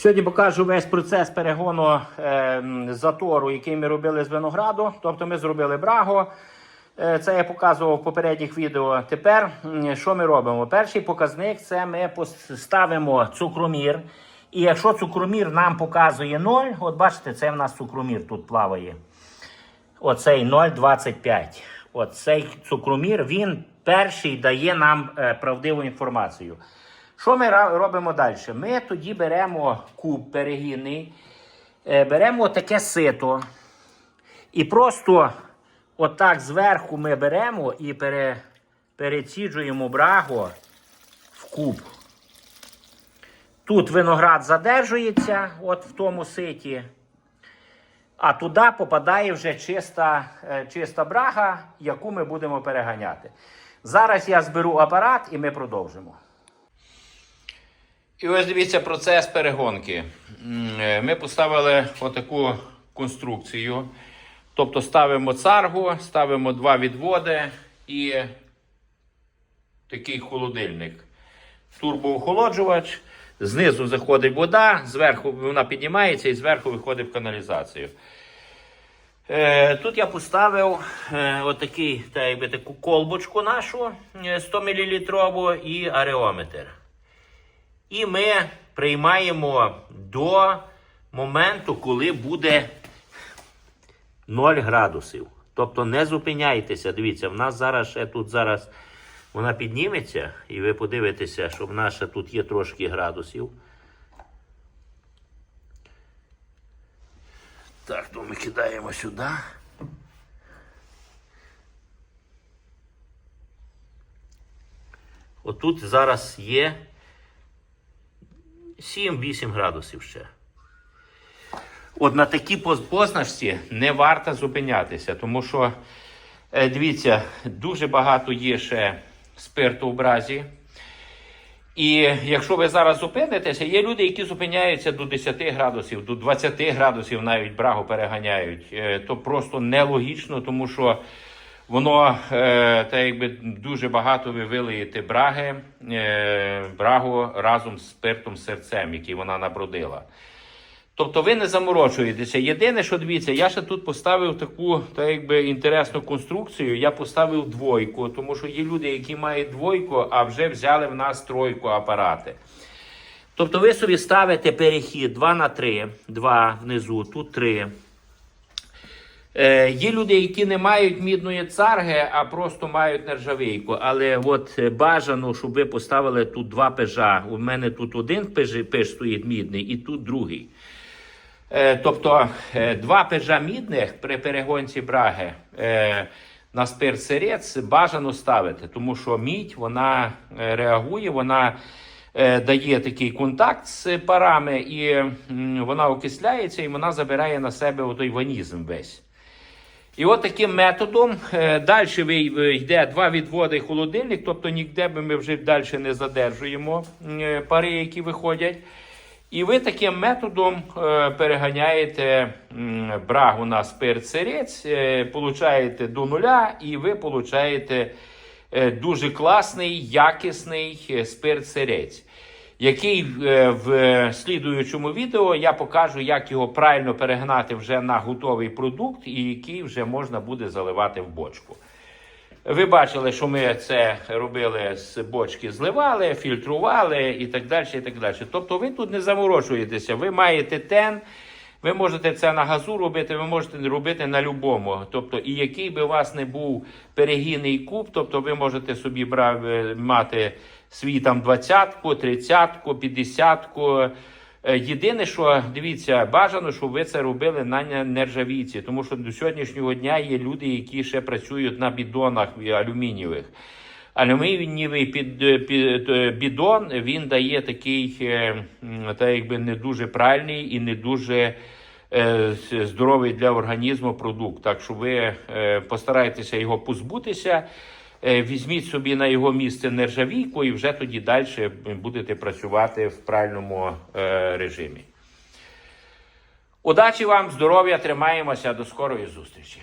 Сьогодні покажу весь процес перегону е, затору, який ми робили з винограду. Тобто ми зробили браго. Е, Це я показував в попередніх відео. Тепер що ми робимо? Перший показник це ми поставимо цукромір. І якщо цукромір нам показує 0, от бачите, це в нас цукромір тут плаває. Оцей 0,25. Оцей цукромір, він перший дає нам е, правдиву інформацію. Що ми робимо далі? Ми тоді беремо куб перегінний, е, беремо таке сито. І просто отак зверху ми беремо і пере, переціджуємо браго в куб. Тут виноград задержується, от в тому ситі. А туди попадає вже чиста, е, чиста брага, яку ми будемо переганяти. Зараз я зберу апарат і ми продовжимо. І ось дивіться процес перегонки. Е, Ми поставили отаку конструкцію. Тобто ставимо царгу, ставимо два відводи і такий холодильник. Турбоохолоджувач. Знизу заходить вода, зверху вона піднімається і зверху виходить в каналізацію. Е, тут я поставив е, отакий, та, якби, таку колбочку нашу е, 100 мл і ареометр. І ми приймаємо до моменту, коли буде 0 градусів. Тобто не зупиняйтеся. Дивіться, в нас зараз ще тут зараз вона підніметься, і ви подивитеся, що в нас ще тут є трошки градусів. Так, то ми кидаємо сюди. Отут зараз є 7-8 градусів ще. От на такій поз- позначці не варто зупинятися, тому що, е, дивіться, дуже багато є ще спирту в бразі. І якщо ви зараз зупинитеся, є люди, які зупиняються до 10 градусів, до 20 градусів навіть брагу переганяють. Е, То просто нелогічно, тому що воно е, та якби дуже багато ви вилиєте браги, е, брагу разом з спиртом серцем, який вона набродила. Тобто ви не заморочуєтеся. Єдине, що дивіться, я ще тут поставив таку та якби інтересну конструкцію. Я поставив двойку, тому що є люди, які мають двойку, а вже взяли в нас тройку апарати. Тобто ви собі ставите перехід 2 на 3, 2 внизу, тут 3. Е, є люди, які не мають мідної царги, а просто мають нержавійку. Але от е, бажано, щоб ви поставили тут два пежа. У мене тут один пеж, пеж стоїть мідний, і тут другий. Е, тобто е, два пежа мідних при перегонці браги е, на спирт сирець бажано ставити, тому що мідь вона е, реагує, вона е, дає такий контакт з парами, і м, вона окисляється і вона забирає на себе отой ванізм весь. І от таким методом е, далі йде два відводи холодильник, тобто ніде ми вже далі не задержуємо е, пари, які виходять. І ви таким методом е, переганяєте брагу на спирт сирець, получаєте до нуля, і ви получаєте дуже класний, якісний спирт сирець. Який е, в слідуючому відео я покажу, як його правильно перегнати вже на готовий продукт, і який вже можна буде заливати в бочку. Ви бачили, що ми це робили з бочки, зливали, фільтрували і так далі. і так далі. Тобто ви тут не заморочуєтеся, ви маєте тен, ви можете це на газу робити, ви можете робити на любому. Тобто, і який би у вас не був перегінний куб, тобто ви можете собі брав, е, мати свій там двадцятку, тридцятку, п'ятдесятку. Е, Єдине, що дивіться, бажано, щоб ви це робили на не- нержавійці, тому що до сьогоднішнього дня є люди, які ще працюють на бідонах алюмінієвих. Алюмінієвий під, під, е, бідон він дає такий, е, м, та якби не дуже правильний і не дуже е, здоровий для організму продукт. Так що ви е, постарайтеся його позбутися. Е, Візьміть собі на його місце нержавійку і вже тоді далі будете працювати в правильному е, режимі. Удачі вам, здоров'я, тримаємося, до скорої зустрічі.